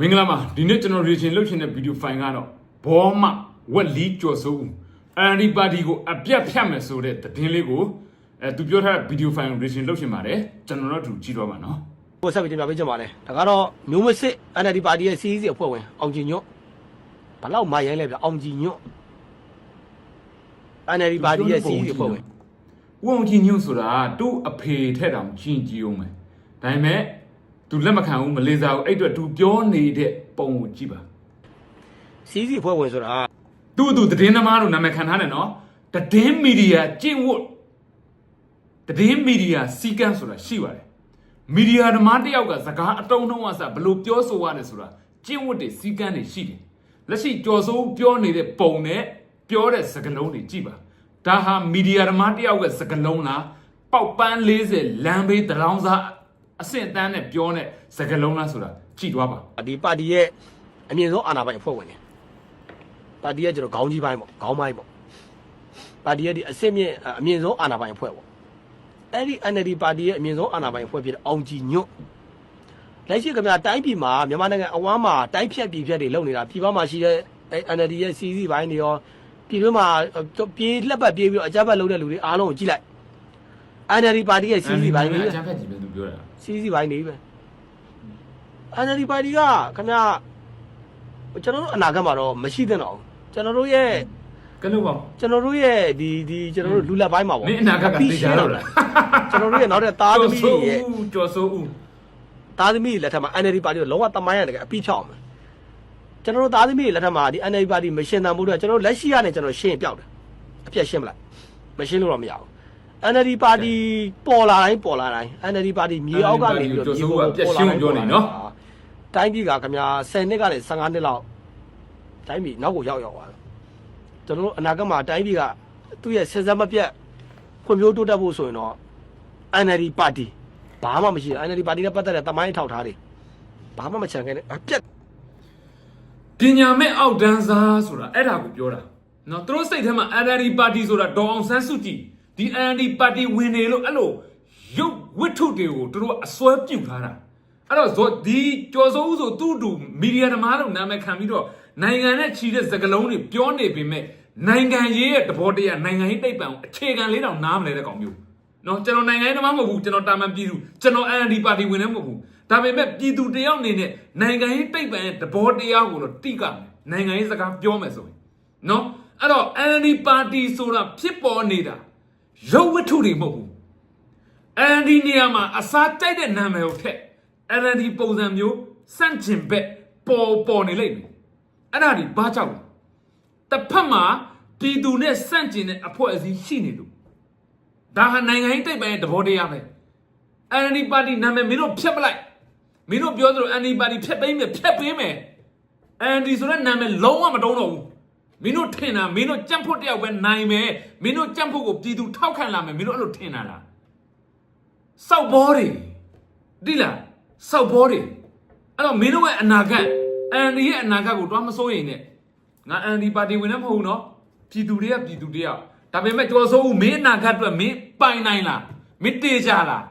မင်္ဂလာပါဒီနေ့ကျွန်တော် reaction လုပ်ချင်တဲ့ video file ကတော့ဘောမဝက်လီကျော်စိုးဦးအန်ဒီပါတီကိုအပြတ်ဖြတ်မယ်ဆိုတဲ့သတင်းလေးကိုအဲသူပြောထားတဲ့ video file ကို reaction လုပ်ချင်ပါတယ်ကျွန်တော်တို့အတူကြည့်တော့ပါနော်ကိုဆက်ပြီးတင်ပြပေးချင်ပါတယ်ဒါကတော့မျိုးမစစ် NLD ပါတီရဲ့စီးစီအဖွဲ့ဝင်အောင်ကြည်ညွတ်ဘလောက်မရိုင်းလဲဗျအောင်ကြည်ညွတ် NLD ပါတီရဲ့စီးစီအဖွဲ့ဝင်ဦးအောင်ကြီးညွန့်ဆိုတာသူ့အဖေထက်တောင်ကြီးကြီးအောင်မယ်ဒါပေမဲ့ သူလက်မခံဘူးမလေးစားဘူးအဲ့အတွက်သူပြောနေတဲ့ပုံကိုကြည့်ပါစီးစီအဖွဲ့ဝင်ဆိုတာသူ့အတူသတင်းသမားလို့နာမည်ခံထားတယ်နော်သတင်းမီဒီယာကျင့်ဝတ်သတင်းမီဒီယာစီကံဆိုတာရှိပါတယ်မီဒီယာသမားတစ်ယောက်ကစကားအတုံးနှုံးအစဘယ်လို့ပြောဆိုရတယ်ဆိုတာကျင့်ဝတ်တွေစီကံတွေရှိတယ်လက်ရှိကြော်စိုးပြောနေတဲ့ပုံနဲ့ပြောတဲ့စကားလုံးတွေကြည့်ပါဒါဟာမီဒီယာသမားတစ်ယောက်ကစကားလုံးလားပေါက်ပန်း40လမ်းဘေးတရောင်းစား အဆင့်အတန်းနဲ့ပြောတဲ့စကားလုံးလားဆိုတာကြည့်သွားပါဒီပါတီရဲ့အမြင့်ဆုံးအာဏာပိုင်အဖွဲ့ဝင်တွေပါတီရဲ့ကျွန်တော်ခေါင်းကြီးပိုင်းပေါ့ခေါင်းပိုင်းပေါ့ပါတီရဲ့ဒီအစစ်မြင့်အမြင့်ဆုံးအာဏာပိုင်အဖွဲ့ပေါ့အဲ့ဒီ NLD ပါတီရဲ့အမြင့်ဆုံးအာဏာပိုင်အဖွဲ့ဖြစ်တဲ့အောင်ကြည်ညွတ်လက်ရှိကဗျာတိုင်းပြည်မှာမြန်မာနိုင်ငံအဝမ်းမှာတိုင်းဖြတ်ပြည်ဖြတ်တွေလုပ်နေတာပြည်ပမှာရှိတဲ့အဲ့ NLD ရဲ့စီးစီပိုင်းတွေရောပြည်တွင်းမှာပြေးလက်ပတ်ပြေးပြီးတော့အကြမ်းဖက်လုပ်တဲ့လူတွေအားလုံးကိုကြည့်လိုက် NLD ပါတီရဲ့စီးစီပိုင်းတွေအချမ်းဖက်ကြီးပဲသူပြောတာ စီးစီပိုင်းနေပဲ NLD ပါတီကခင်ဗျာကျွန်တော်တို့အနာဂတ်မှာတော့မရှိသင့်တော့ဘူးကျွန်တော်တို့ရဲ့ကလို့ပေါ့ကျွန်တော်တို့ရဲ့ဒီဒီကျွန်တော်တို့လူလက်ပိုင်းမှာပေါ့မင်းအနာဂတ်ကသိကြတော့လားကျွန်တော်တို့ရဲ့နောက်တဲ့သားသမီးတွေရဲ့ကျော်စိုးဦးသားသမီးတွေလက်ထက်မှာ NLD ပါတီကိုလုံးဝတမိုင်းရတယ်ကအပြီးဖြောက်အောင်မယ်ကျွန်တော်တို့သားသမီးတွေလက်ထက်မှာဒီ NLD ပါတီမရှင်တန်မှုတော့ကျွန်တော်တို့လက်ရှိရနေကျွန်တော်ရှင်းရင်ပျောက်တယ်အပြတ်ရှင်းမလိုက်မရှင်းလို့တော့မရဘူး NLD ပါတီပေါ်လာတိုင်းပေါ်လာတိုင်း NLD ပါတီမြေအောက်ကနေပြီးတော့မြေပေါ်ပေါ်လာတိုင်းပေါ်လာတိုင်းတိုင်းပြည်ကခင်ဗျာ10နှစ်ကနေ15နှစ်လောက်တိုင်းပြည်နောက်ကိုရောက်ရောက်သွားတယ်ကျွန်တော်တို့အနာဂတ်မှာတိုင်းပြည်ကသူ့ရဲ့ဆက်ဆက်မပြတ်ဖွံ့ဖြိုးတိုးတက်ဖို့ဆိုရင်တော့ NLD ပါတီဘာမှမရှိဘူး NLD ပါတီနဲ့ပတ်သက်တဲ့တမိုင်းထောက်ထားတွေဘာမှမချန်ခဲ့နဲ့အပြတ်ပညာမဲ့အောက်တန်းစားဆိုတာအဲ့ဒါကိုပြောတာနော်သူတို့စိတ်ထဲမှာ NLD ပါတီဆိုတာဒေါအောင်ဆန်းစုကြည် ဒီ NLD ပါတီဝင်နေလို့အဲ့လိုရုပ်ဝတ္ထုတွေကိုသူတို့အစွဲပြုတ်ထားတာအဲ့တော့ဇောဒီကျော်စိုးဦးဆိုသူ့အတူမီဒီယာသမားတို့နာမည်ခံပြီးတော့နိုင်ငံနဲ့ချီတဲ့စကားလုံးတွေပြောနေပေမဲ့နိုင်ငံရေးရဲ့တဘောတရားနိုင်ငံရေးတိတ်ပံကိုအခြေခံလေးတောင်နားမလဲတဲ့ကောင်မျိုးနော်ကျွန်တော်နိုင်ငံရေးသမားမဟုတ်ဘူးကျွန်တော်တာမန်ပြည်သူကျွန်တော် NLD ပါတီဝင်လည်းမဟုတ်ဘူးဒါပေမဲ့ပြည်သူတယောက်အနေနဲ့နိုင်ငံရေးတိတ်ပံရဲ့သဘောတရားကိုတော့တိကမယ်နိုင်ငံရေးစကားပြောမယ်ဆိုရင်နော်အဲ့တော့ NLD ပါတီဆိုတာဖြစ်ပေါ်နေတာ ရုပ်ဝတ္ထုတွေမဟုတ်ဘူး NLD နေရာမှာအစားတိုက်တဲ့နာမည်ကိုထက် NLD ပုံစံမျိုးစန့်ကျင်ဘက်ပေါ်ပေါ်နေလိမ့်မယ်အဲ့ဒါဒီဘာကြောင့်လဲတစ်ဖက်မှာပြည်သူနဲ့စန့်ကျင်တဲ့အဖွဲ့အစည်းရှိနေလို့ဒါဟာနိုင်ငံရေးတိတ်ပိုင်းရဲ့သဘောတရားပဲ NLD ပါတီနာမည်မင်းတို့ဖျက်ပလိုက်မင်းတို့ပြောသလို NLD ပါတီဖျက်ပေးမယ်ဖျက်ပေးမယ် NLD ဆိုတဲ့နာမည်လုံးဝမတုံးတော့ဘူး မင်းတို့ထင်တာမင်းတို့ကြက်ဖို့တယောက်ပဲနိုင်မယ်မင်းတို့ကြက်ဖို့ကိုပြည်သူထောက်ခံလာမယ်မင်းတို့အဲ့လိုထင်တာလားစောက်ဘောတွေဒီလားစောက်ဘောတွေအဲ့တော့မင်းတို့ရဲ့အနာဂတ် NLD ရဲ့အနာဂတ်ကိုတော့မစိုးရင်နဲ့ငါ NLD ပါတီဝင်လည်းမဟုတ်ဘူးနော်ပြည်သူတွေကပြည်သူတယောက်ဒါပေမဲ့ကျော်စိုးဦးမင်းအနာဂတ်အတွက်မင်းပိုင်နိုင်လားမင်းတေချာလား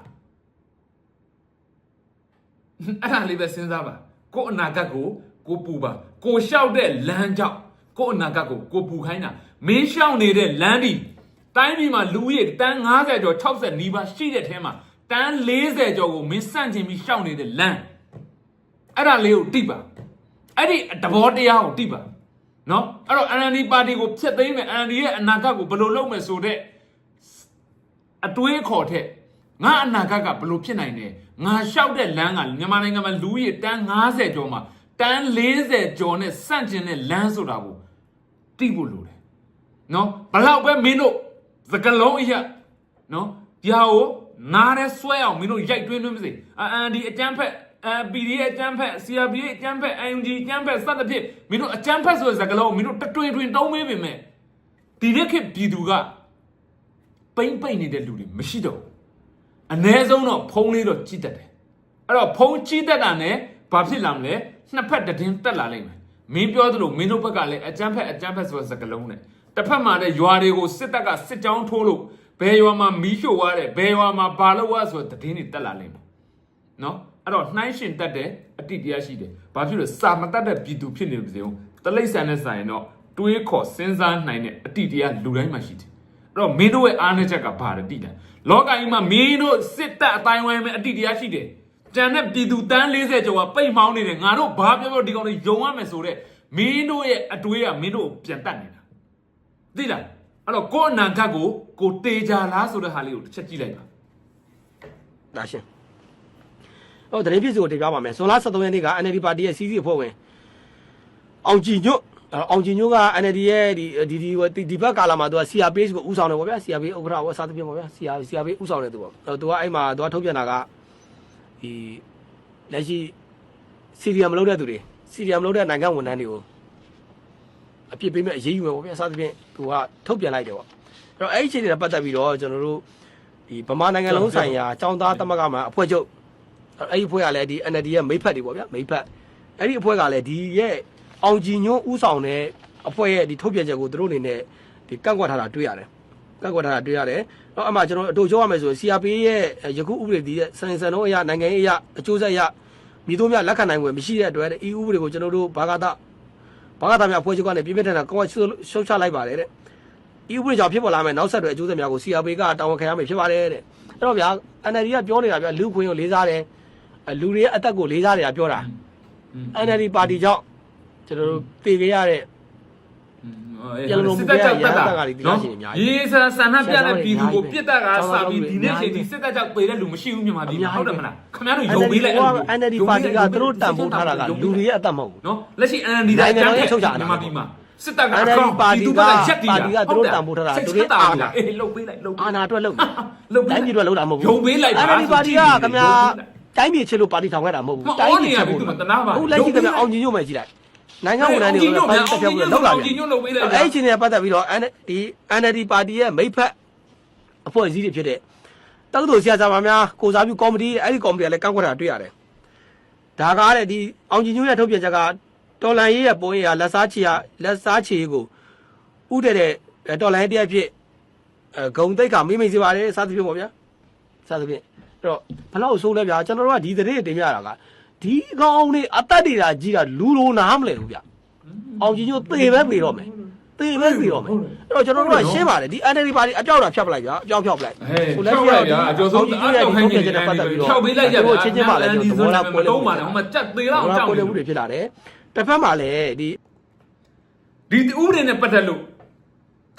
အဲ့ဒါလေးပဲစဉ်းစားပါကို့အနာဂတ်ကိုကိုပူပါကိုလျှောက်တဲ့လမ်းကြောင့် ကို့အနာဂတ်ကိုကိုပူခိုင်းတာမင်းလျှောက်နေတဲ့လမ်းဒီတိုင်းပြည်မှာလူဦးရေတန်း90ကျော်60နီးပါးရှိတဲ့ထဲမှာတန်း40ကျော်ကိုမင်းစန့်ကျင်ပြီးရှောက်နေတဲ့လမ်းအဲ့ဒါလေးကိုတိပါအဲ့ဒီတဘောတရားကိုတိပါနော်အဲ့တော့ NLD ပါတီကိုဖျက်သိမ်းမယ် NLD ရဲ့အနာဂတ်ကိုဘယ်လိုလုပ်မယ်ဆိုတော့အတွေးအခေါ်ထက်ငါအနာဂတ်ကဘယ်လိုဖြစ်နိုင်လဲငါလျှောက်တဲ့လမ်းကမြန်မာနိုင်ငံမှာလူကြီးတန်း90ကျော်မှာတန်း40ကျော်နဲ့စန့်ကျင်တဲ့လမ်းဆိုတာကို တိဖို့လိုတယ်နော်ဘလောက်ပဲမင်းတို့သကလုံးအရာနော်ဒီဟာကိုနားရဲဆွဲအောင်မင်းတို့ရိုက်တွင်းတွင်းမစေအန်ဒီအတန်းဖက်အ PD ရဲ့အတန်းဖက် CRB ရဲ့အတန်းဖက် IMG အတန်းဖက်စသဖြင့်မင်းတို့အတန်းဖက်ဆိုတဲ့သကလုံးကိုမင်းတို့တတွင်တွင်တုံးမေးပေမဲ့ဒီရက်ခေတ်ပြည်သူကပိမ့်ပိမ့်နေတဲ့လူတွေမရှိတော့ဘူးအ ਨੇ ဆုံးတော့ဖုံးလေးတော့ကြည့်တတ်တယ်အဲ့တော့ဖုံးကြည့်တတ်တာ ਨੇ ဘာဖြစ်လာမလဲနှစ်ဖက်တည်င်းတက်လာလိမ့်မယ် မင်းပြောသလိုမင်းတို့ဘက်ကလည်းအတန်းဖက်အတန်းဖက်ဆိုတဲ့သကလုံးနဲ့တစ်ဖက်မှာလည်းရွာတွေကိုစစ်တပ်ကစစ်ကြောင်းထိုးလို့ဘယ်ရွာမှာမီးရှို့သွားတယ်ဘယ်ရွာမှာဘာလို့သွားဆိုတဲ့တည်င်းတွေတက်လာလိမ့်မယ်နော်အဲ့တော့နှိုင်းရှင်တတ်တဲ့အတိတရားရှိတယ်ဘာဖြစ်လို့စာမတတ်တဲ့ပြည်သူဖြစ်နေပါစေဦးတလိษံနဲ့ဆိုင်တော့တွေးခေါ်စဉ်းစားနိုင်တဲ့အတိတရားလူတိုင်းမှာရှိတယ်အဲ့တော့မင်းတို့ရဲ့အားနည်းချက်ကဘာလဲတိတယ်လောကကြီးမှာမင်းတို့စစ်တပ်အတိုင်းဝိုင်းမဲ့အတိတရားရှိတယ် ကျန်တဲ့ပြည်သူတန်း40ကျော်ကပိတ်မောင်းနေတယ်ငါတို့ဘာပြောပြောဒီကောင်တွေယုံရမယ်ဆိုတော့မင်းတို့ရဲ့အတွေးကမင်းတို့ကိုပြန်တတ်နေတာသိလားအဲ့တော့ကိုယ့်အနာဂတ်ကိုကိုတေချာလားဆိုတဲ့ဟာလေးကိုတစ်ချက်ကြည့်လိုက်ပါဒါရှင်ဟောတရင်ပြည့်စုံကိုတင်ပြပါမယ်ဇွန်လ23ရက်နေ့က NLD ပါတီရဲ့စီးစီးအဖွဲ့ဝင်အောင်ကြည်ညွတ်အဲ့အောင်ကြည်ညွတ်က NLD ရဲ့ဒီဒီဒီဒီဒီဘက်ကာလာမှာသူက CRPH ကိုဥဆောင်တယ်ပေါ့ဗျာ CRPH ဥက္ကဋ္ဌဘောစားသဖြင့်ပေါ့ဗျာ CR CRPH ဥဆောင်တယ်သူပေါ့အဲ့တော့သူကအဲ့မှာသူကထုတ်ပြန်တာက ဒီလက်ရှိစီရီယမ်မလုပ်တဲ့သူတွေစီရီယမ်မလုပ်တဲ့နိုင်ငံဝန်ထမ်းတွေကိုအပြစ်ပေးမဲ့အရေးယူမယ်ပေါ့ဗျာစားသဖြင့်သူကထုတ်ပြန်လိုက်တယ်ပေါ့အဲ့တော့အဲ့ဒီအချိန်တွေနဲ့ပတ်သက်ပြီးတော့ကျွန်တော်တို့ဒီဗမာနိုင်ငံလုံးဆိုင်ရာចောင်းသားတမကမှာအဖွဲ့ချုပ်အဲ့ဒီအဖွဲ့ကလည်းဒီ NLD ရဲ့မိတ်ဖက်တွေပေါ့ဗျာမိတ်ဖက်အဲ့ဒီအဖွဲ့ကလည်းဒီရဲ့အောင်ကြည်ညွန့်ဥဆောင်တဲ့အဖွဲ့ရဲ့ဒီထုတ်ပြန်ချက်ကိုသူတို့အနေနဲ့ဒီကန့်ကွက်ထားတာတွေ့ရတယ် ကန့်ကွက်ထားတာတွေ့ရတယ်တော့အမှကျွန်တော်အတူပြောရမယ်ဆိုရင် CRP ရဲ့ယခုဥပဒေဒီရဲ့စံစံတော့အရာနိုင်ငံရေးအရာအကျိုးဆက်အရာမိတို့များလက်ခံနိုင်ွယ်မရှိတဲ့အတွက်ဒီဥပဒေကိုကျွန်တော်တို့ဘာသာဘာသာများအဖွဲ့ချုပ်ကနေပြင်းပြထန်တာကောင်းရှုရှုံချလိုက်ပါတယ်တဲ့ဒီဥပဒေကြောင့်ဖြစ်ပေါ်လာမယ့်နောက်ဆက်တွဲအကျိုးဆက်များကို CRP ကတာဝန်ခံရမယ်ဖြစ်ပါတယ်တဲ့အဲ့တော့ဗျာ NLD ကပြောနေတာဗျာလူခွင့်ကိုလေးစားတယ်အဲလူတွေရဲ့အသက်ကိုလေးစားနေတာပြောတာ NLD ပါတီကြောင့်ကျွန်တော်တို့တည်ခဲ့ရတဲ့ ပြန်လို့မစစ်ပြတပ်ရကြောင့်တက်တာရဟန်းတပ်ကတွေဒီလားရှိနေအများကြီးရေဆန်ဆန်နှပြတဲ့ပြည်သူကိုအများကြီးပဲပြစ်တတ်ကစာပြီးဒီနေ့ချိန်ဒီစစ်တပ်ကြောင့်ပေတဲ့လူမရှိဘူးမြန်မာပြည်မှာဟုတ်တယ်မလားခင်ဗျားတို့ယုံပေးလိုက် NLD ပါတီကသူတို့တန်ဖိုးထားတာကလူတွေရဲ့အသက်မဟုတ်ဘူးနော်လက်ရှိ NLD တိုင်းအကြမ်းဖက်မြန်မာပြည်မှာစစ်တပ်ကအကောင့် NLD ပါတီကရက်တည်ပါတီကသူတို့တန်ဖိုးထားတာသူတို့အာဏာအေးလုတ်ပေးလိုက်လုတ်ပေးအာလိုက်နာအတွက်လုပ်လုတ်ပေးတိုင်းပြည်အတွက်လုပ်တာမဟုတ်ဘူးယုံပေးလိုက်ပါ NLD ပါတီကဆိုကြည့်ခင်ဗျာယုံပေးလိုက်တိုင်းပြည်ချစ်လို့ပါတီထောင်ခဲ့တာမဟုတ်ဘူးမတိုင်းပြည်ချစ်အော်နေရပြီဖို့သူကတနာပါဟုတ်လက်ရှိခင်ဗျာအောင်ကြီးညို့မယ်ကြည့်လိုက် နိုင်ငံဝန်ထမ်းတွေကိုပါတီတက်ပြဖို့လောက်လာအောင်ပြီကြီးညွတ်လုပ်ပေးလိုက်အဲ့ဒီအချိန်နဲ့ပတ်သက်ပြီးတော့ NLD NLD ပါတီရဲ့မိတ်ဖက်အဖွဲ့အစည်းတွေဖြစ်တဲ့တက္ကသိုလ်ဆရာဆရာမများကိုစားပြုကော်မတီအဲ့ဒီကော်မတီကလည်းကန့်ကွက်တာတွေ့ရတယ်။ဒါကားတဲ့ဒီအောင်ကြည်ညိုရဲ့ထုတ်ပြန်ချက်ကတော်လန်ရေးရဲ့ပုံရိပ်ဟာလက်စားချီဟာလက်စားချီကိုဥတဲ့တဲ့တော်လန်ရေးတရားဖြစ်အဲဂုံတိတ်ခါမိမိတ်စီပါတယ်စသဖြင့်ပေါ့ဗျာ။စသဖြင့်အဲ့တော့ဘလောက်ဆိုးလဲဗျာကျွန်တော်တို့ကဒီသတင်းတင်ပြတာက ဒီကောင်တွေအသက်တွေတာကြီးတာလူလိုနားမလဲဘူးဗျ။အောင်ကြည်ညိုသေပဲပြေတော့မယ်။သေပဲပြေတော့မယ်။အဲ့တော့ကျွန်တော်တို့ကရှင်းပါတယ်ဒီ NLD ပါတီအပြောက်တာဖြတ်ပလိုက်ဗျာအပြောက်ဖြောက်ပလိုက်ဟဲ့ဖြောက်လိုက်ဗျာအကျော်ဆုံးအတောက်ခိုင်းနေတယ်ဖြောက်ပေးလိုက်ရဗျာချင်းချင်းပါလေဒီဒီဆိုဘောလာလာပွဲပွဲလုံးလုံးပါပါလေလေဟိုဟိုမှာမှာကြက်သေးတော့ဘောလာကြောက်ပွဲနေလုံးတွေဖြစ်လာတယ်တစ်ဖက်မှာလည်းဒီဒီဥပဒေနဲ့ပတ်သက်လို့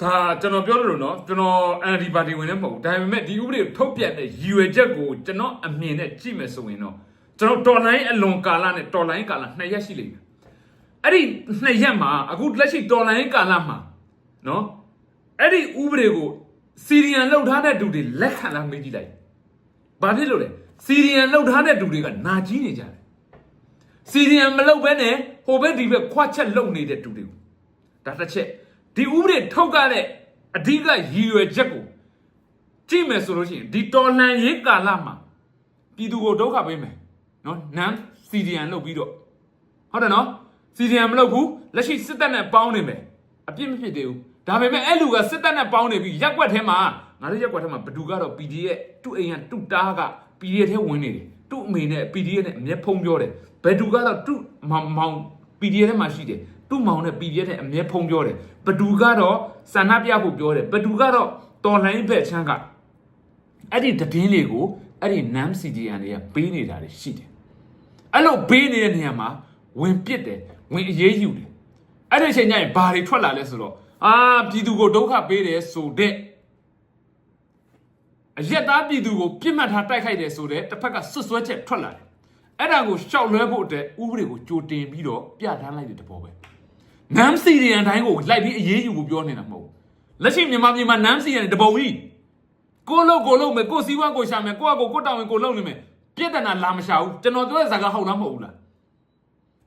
ဒါကျွန်တော်ပြောလို့နော်ကျွန်တော် NLD ပါတီဝင်လည်းမဟုတ်ဘူးဒါပေမဲ့ဒီဥပဒေကိုထုတ်ပြန်တဲ့ရည်ရွယ်ချက်ကိုကျွန်တော်အမြင်နဲ့ကြည့်မယ်ဆိုရင်တော့ ကျွန်တော်တော်လိုင်းအလွန်ကာလနဲ့တော်လိုင်းကာလနှစ်ရက်ရှိလိမ့်မယ်အဲ့ဒီနှစ်ရက်မှာအခုလက်ရှိတော်လိုင်းကာလမှာနော်အဲ့ဒီဥပဒေကိုစီရီယန်လောက်ထားတဲ့သူတွေလက်ခံလားမေးကြည့်လိုက်ဘာဖြစ်လို့လဲစီရီယန်လောက်ထားတဲ့သူတွေကနာကြီးနေကြတယ်စီရီယန်မလောက်ဘဲနဲ့ဟိုဘက်ဒီဘက်ခွာချက်လုံနေတဲ့သူတွေကိုဒါတစ်ချက်ဒီဥပဒေထုတ်ကြတဲ့အဓိကရည်ရွယ်ချက်ကိုကြည့်မယ်ဆိုလို့ရှိရင်ဒီတော်လှန်ရေးကာလမှာပြည်သူကိုဒုက္ခပေးမယ် နော်နန်းစီဒီယန်လုပ်ပြီးတော့ဟုတ်တယ်နော်စီဒီယန်မလုပ်ဘူးလက်ရှိစစ်တပ်နဲ့ပေါင်းနေမယ်အပြစ်မဖြစ်သေးဘူးဒါပေမဲ့အဲ့လူကစစ်တပ်နဲ့ပေါင်းနေပြီးရက်ွက်ထဲမှာငါတို့ရက်ွက်ထဲမှာဘသူကတော့ PDF သူ့အိမ်ကသူ့တားက PDF ထဲဝင်နေတယ်သူ့အမေနဲ့ PDF နဲ့အမျက်ဖုံးပြောတယ်ဘယ်သူကတော့သူ့မောင်မောင် PDF ထဲမှာရှိတယ်သူ့မောင်နဲ့ PDF ထဲအမျက်ဖုံးပြောတယ်ဘသူကတော့စန္ဒပြဖို့ပြောတယ်ဘသူကတော့တော်လှန်ရေးဘက်ချမ်းကအဲ့ဒီတည်င်းလေးကိုအဲ့ဒီ NAM CDN တွေကပေးနေတာတွေရှိတယ် အဲ့လိုပေးနေတဲ့နေရာမှာဝင်ပစ်တယ်ဝင်အရေးယူတယ်အဲ့ဒီအချိန်ကျရင်ဘာတွေထွက်လာလဲဆိုတော့အာပြည်သူကိုဒုက္ခပေးတယ်ဆိုတဲ့အရက်သားပြည်သူကိုပြစ်မှတ်ထားတိုက်ခိုက်တယ်ဆိုတဲ့တစ်ဖက်ကဆွတ်ဆွဲချက်ထွက်လာတယ်အဲ့ဒါကိုရှောက်လွှဲဖို့အတွက်ဥပဒေကိုကြိုတင်ပြီးတော့ပြဋ္ဌာန်းလိုက်တဲ့တဘောပဲနမ်စီရီယန်တိုင်းကိုလိုက်ပြီးအရေးယူဖို့ပြောနေတာမဟုတ်ဘူးလက်ရှိမြန်မာပြည်မှာနမ်စီရီယန်တပုံကြီးကိုလုံးကိုလုံးမယ်ကိုစီးပွားကိုရှာမယ်ကိုကကိုကိုတောင်းရင်ကိုလုံးနေမယ် ပြက်တနာလာမရှာဘူးကျွန်တော်ပြောတဲ့ဇာကဟုတ်လားမဟုတ်ဘူးလား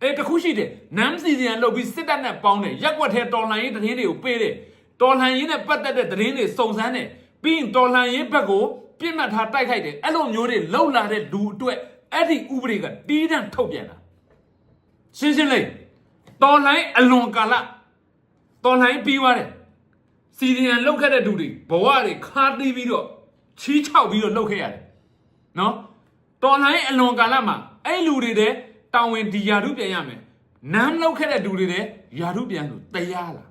အဲတခုရှိတယ်နမ်စီရီယန်လုပ်ပြီးစစ်တပ်နဲ့ပေါင်းတယ်ရက်ွက်ထဲတော်လှန်ရေးတရင်တွေကိုပေးတယ်တော်လှန်ရေးနဲ့ပတ်သက်တဲ့တရင်တွေစုံစမ်းတယ်ပြီးရင်တော်လှန်ရေးဘက်ကိုပြစ်မှတ်ထားတိုက်ခိုက်တယ်အဲ့လိုမျိုးတွေလှုပ်လာတဲ့လူအတွက်အဲ့ဒီဥပဒေကတီးတန့်ထုတ်ပြန်တာရှင်းရှင်းလေးတော်လှန်ရေးအလွန်ကာလတော်လှန်ရေးပြီးသွားတယ်စီရီယန်လောက်ခဲ့တဲ့လူတွေဘဝတွေခါတီးပြီးတော့ချီးချောက်ပြီးတော့လှုပ်ခဲ့ရတယ်နော် တော်လှန်ရေးအလွန်ကာလမှာအဲ့လူတွေတဲ့တာဝန်ဒီယာရုပြန်ရမယ်နမ်းလောက်ခဲ့တဲ့လူတွေတဲ့ယာရုပြန်လို့တရားလား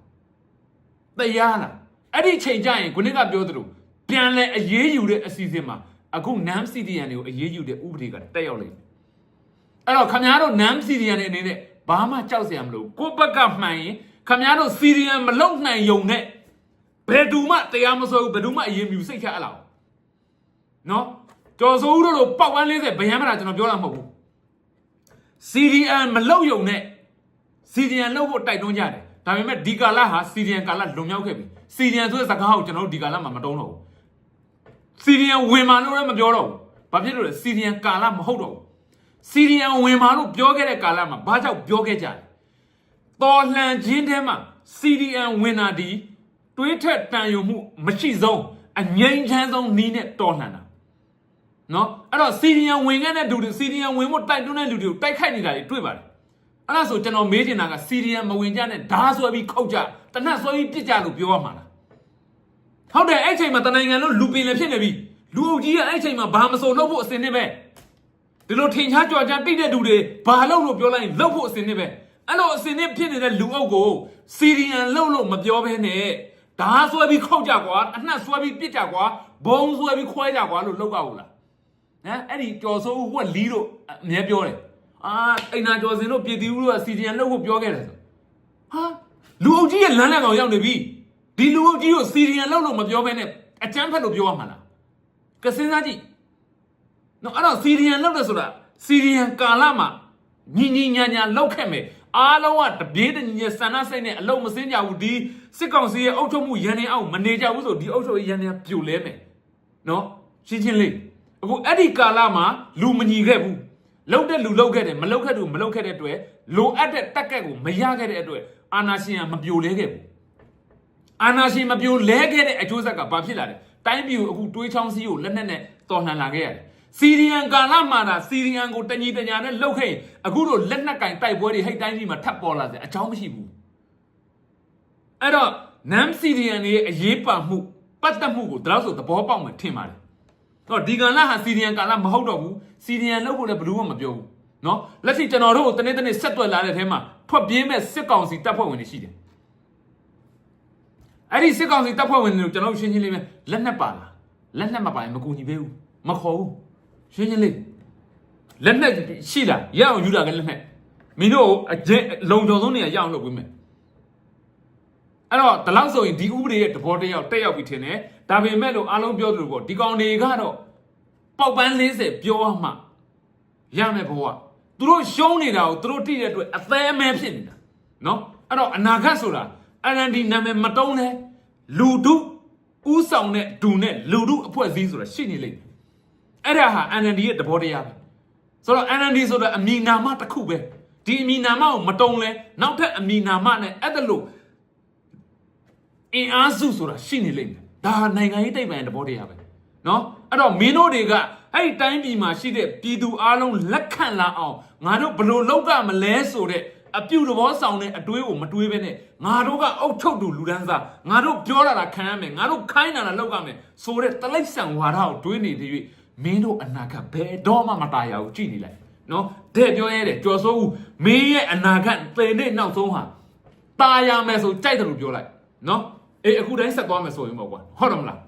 တရားလားအဲ့ဒီချိန်ကျရင်ခုနကပြောသလိုပြန်လဲအရေးယူတဲ့အစီအစဉ်မှာအခုနမ်းစီဒီယန်တွေကိုအရေးယူတဲ့ဥပဒေကတက်ရောက်လိမ့်မယ်အဲ့တော့ခမရတို့နမ်းစီဒီယန်တွေအနေနဲ့ဘာမှကြောက်စရာမလိုကိုယ့်ဘက်ကမှန်ရင်ခမရတို့စီဒီယန်မလုံနိုင်ယုံနဲ့ဘယ်သူမှတရားမစွဲဘူးဘယ်သူမှအရေးမယူစိတ်ချအလားနော် ကျော်စိုးဦးတို့လိုပောက်ပန်း40ဗယံမတာကျွန်တော်ပြောတာမဟုတ်ဘူး CDN မလောက်ယုံနဲ့ CDN လောက်ဖို့တိုက်တွန်းကြတယ်ဒါပေမဲ့ဒီကာလဟာ CDN ကာလလွန်မြောက်ခဲ့ပြီ CDN ဆိုတဲ့စကားကိုကျွန်တော်တို့ဒီကာလမှာမတုံးတော့ဘူး CDN ဝင်မာလို့လည်းမပြောတော့ဘူးဘာဖြစ်လို့လဲ CDN ကာလမဟုတ်တော့ဘူး CDN ဝင်မာလို့ပြောခဲ့တဲ့ကာလမှာဘာကြောင့်ပြောခဲ့ကြလဲတော်လှန်ခြင်းထဲမှာ CDN ဝင်တာဒီတွေးထက်တန်ယုံမှုမရှိဆုံးအငြိမ်းချမ်းဆုံးနီးနဲ့တော်လှန်တာ နော်အဲ့တော့စီရီယန်ဝင်ခဲ့တဲ့လူတွေစီရီယန်ဝင်ဖို့တိုက်တွန်းတဲ့လူတွေကိုတိုက်ခိုက်နေတာတွေတွေ့ပါတယ်အဲ့ဒါဆိုကျွန်တော်မေးချင်တာကစီရီယန်မဝင်ကြနဲ့ဓာဆွဲပြီးခောက်ကြတနတ်ဆွဲပြီးပြစ်ကြလို့ပြောရမှာလားဟုတ်တယ်အဲ့ချိန်မှာတနိုင်ငံလုံးလူပင်လည်းဖြစ်နေပြီလူအုပ်ကြီးကအဲ့ချိန်မှာဘာမစိုးလုပ်ဖို့အစင်နဲ့ပဲဒီလိုထင်ရှားကြွကြမ်းတိတ်တဲ့လူတွေဘာလုပ်လို့ပြောလိုက်ရင်လုပ်ဖို့အစင်နဲ့ပဲအဲ့လိုအစင်နဲ့ဖြစ်နေတဲ့လူအုပ်ကိုစီရီယန်လုပ်လို့မပြောဘဲနဲ့ဓာဆွဲပြီးခောက်ကြကွာအနှက်ဆွဲပြီးပြစ်ကြကွာဘုံဆွဲပြီးခွဲကြကွာလို့လုပ်ကြဘူးလား ဟမ်အဲ့ဒီကျော်စိုးဦးကလီးတို့အမြဲပြောတယ်အာအိမ်နာကျော်စင်တို့ပြည်သူတို့ကစီဒီအန်လုပ်ဖို့ပြောခဲ့တယ်ဆိုဟာလူအုပ်ကြီးရဲ့လမ်းလမ်းကောင်ရောက်နေပြီဒီလူအုပ်ကြီးကိုစီဒီအန်လုပ်လို့မပြောဘဲနဲ့အကျန်းဖက်လို့ပြောရမှာလားကစင်းစားကြည့်နော်အဲ့တော့စီဒီအန်လုပ်တယ်ဆိုတာစီဒီအန်ကာလမှာညီညီညာညာလောက်ခဲ့မယ်အားလုံးကတပြေးတညီညီဆန္ဒစိတ်နဲ့အလုံးမစင်းကြဘူးဒီစစ်ကောင်စီရဲ့အုပ်ချုပ်မှုရန်နေအောင်မနေကြဘူးဆိုဒီအုပ်ချုပ်ရေးရန်နေပြိုလဲမယ်နော်ရှင်းချင်းလေး အခုအဲ့ဒီကာလမှာလူမညီခဲ့ဘူးလောက်တဲ့လူလောက်ခဲ့တယ်မလောက်ခဲ့သူမလောက်ခဲ့တဲ့အတွက်လိုအပ်တဲ့တက်ကက်ကိုမရခဲ့တဲ့အတွက်အာနာရှင်ကမပြိုလဲခဲ့ဘူးအာနာရှင်မပြိုလဲခဲ့တဲ့အကျိုးဆက်ကဘာဖြစ်လာလဲတိုင်းပြည်ကိုအခုတွေးချောင်းစည်းကိုလက်နက်နဲ့တော်လှန်လာခဲ့ရတယ်စီရီယန်ကာလမှာဒါစီရီယန်ကိုတညီတညာနဲ့လှုပ်ခဲ့ရင်အခုတို့လက်နက်ကင်တိုက်ပွဲတွေဟိတ်တိုင်းကြီးမှာထပ်ပေါ်လာတယ်အကြောင်းမရှိဘူးအဲ့တော့နမ်စီရီယန်ရဲ့အရေးပါမှုပတ်သက်မှုကိုဒါလို့ဆိုသဘောပေါက်မှထင်ပါတယ် တော့ဒီကံလဟာစီဒီယန်ကာလမဟုတ်တော့ဘူးစီဒီယန်လောက်ကိုလည်းဘယ်သူမှမပြောဘူးနော်လက်ရှိကျွန်တော်တို့တနေ့တနေ့ဆက်သွယ်လာတဲ့ထဲမှာထွက်ပြေးမဲ့စစ်ကောင်စီတပ်ဖွဲ့ဝင်တွေရှိတယ်အဲ့ဒီစစ်ကောင်စီတပ်ဖွဲ့ဝင်တွေကိုကျွန်တော်ရှင်းရှင်းလေးပဲလက်နက်ပါလားလက်နက်မပါရင်မကူညီပေးဘူးမခေါ်ဘူးရှင်းရှင်းလေးလက်နက်ရှိလားရအောင်ယူတာကလက်နက်မင်းတို့အကျင့်လုံခြုံဆုံးနေရရအောင်လုပ်ပေးမယ်အဲ့တော့ဒီလောက်ဆိုရင်ဒီဥပဒေရဲ့တဘောတယောက်တက်ရောက်ပြီးထင်တယ် ဒါပေမဲ့လို့အားလုံးပြောသလိုပေါ့ဒီကောင်တွေကတော့ပေါက်ပန်း40ပြောမှရမယ်ဘဝသူတို့ရှုံးနေတာကိုသူတို့တိတဲ့အတွက်အသေးအမဲဖြစ်နေတာနော်အဲ့တော့အနာဂတ်ဆိုတာ NND နာမည်မတုံးလဲလူတုဥဆောင်တဲ့ဒူနဲ့လူတုအဖွဲ့အစည်းဆိုတာရှိနေလိမ့်မယ်အဲ့ဒါဟာ NND ရဲ့တဘောတရားပဲဆိုတော့ NND ဆိုတာအမည်နာမတစ်ခုပဲဒီအမည်နာမကိုမတုံးလဲနောက်ထပ်အမည်နာမနဲ့အဲ့ဒါလို့အင်အားစုဆိုတာရှိနေလိမ့်မယ် ဒါဟာနိုင်ငံရေးတိတ်ပံတဘောတရားပဲเนาะအဲ့တော့မင်းတို့တွေကအဲ့ဒီတိုင်းပြည်မှာရှိတဲ့ပြည်သူအလုံးလက်ခံလာအောင်ငါတို့ဘယ်လိုလောက်ကမလဲဆိုတဲ့အပြုတ်တော်ဆောင်တဲ့အတွေးကိုမတွေးဘဲနဲ့ငါတို့ကအုတ်ထုတ်တူလူဒန်းစားငါတို့ပြောတာလားခံရမယ်ငါတို့ခိုင်းတာလားလောက်ကမယ်ဆိုတဲ့တလိပ်ဆန်ဝါဒကိုတွေးနေတဲ့၍မင်းတို့အနာဂတ်ဘယ်တော့မှမตายရဘူးကြည်နေလိုက်နော်တဲ့ပြောရဲတယ်ကြော်စိုးဦးမင်းရဲ့အနာဂတ်သေတဲ့နောက်ဆုံးဟာตายရမယ်ဆိုကြိုက်တယ်လို့ပြောလိုက်နော် အေးအခုတိုင်းဆက်သွားမယ်ဆိုရင်ပေါ့ကွာဟုတ်တယ်မလား